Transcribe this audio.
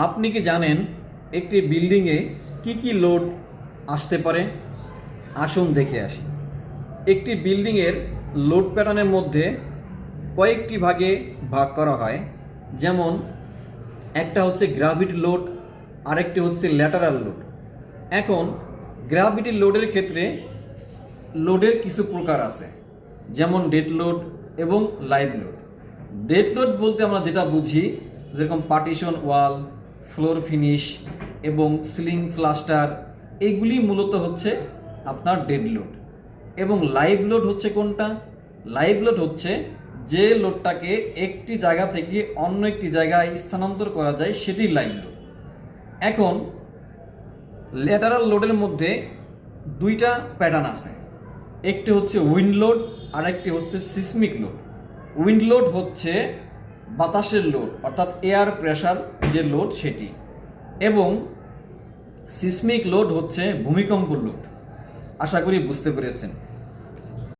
আপনি কি জানেন একটি বিল্ডিংয়ে কি কি লোড আসতে পারে? আসুন দেখে আসি। একটি বিল্ডিংয়ের লোড প্যাটার্নের মধ্যে কয়েকটি ভাগে ভাগ করা হয়। যেমন, একটা হচ্ছে গ্রাভিটি লোড, আরেকটি হচ্ছে ল্যাটারাল লোড। এখন, গ্রাভিটি লোডের ক্ষেত্রে লোডের কিছু প্রকার আছে। যেমন, ডেড লোড এবং লাইভ লোড। ডেড লোড বলতে আমরা যেটা বুঝি, যেরকম পার্টিশন ওয়াল ফ্লোর ফিনিশ এবং সিলিং প্লাস্টার, এগুলি মূলত হচ্ছে আপনার ডেড লোড। এবং লাইভ লোড হচ্ছে কোনটা? লাইভ লোড হচ্ছে যে লোডটাকে একটি জায়গা থেকে অন্য একটি জায়গায় স্থানান্তর করা যায়, সেটি লাইভ লোড। এখন, ল্যাটারাল লোডের মধ্যে দুইটা প্যাটার্ন আছে। একটি হচ্ছে উইন্ড লোড আর একটি হচ্ছে সিসমিক লোড। উইন্ড লোড হচ্ছে বাতাসের লোড, অর্থাৎ এয়ার প্রেশার যে লোড সেটি। এবং সিসমিক লোড হচ্ছে ভূমিকম্প লোড আশা করি বুঝতে পেরেছেন।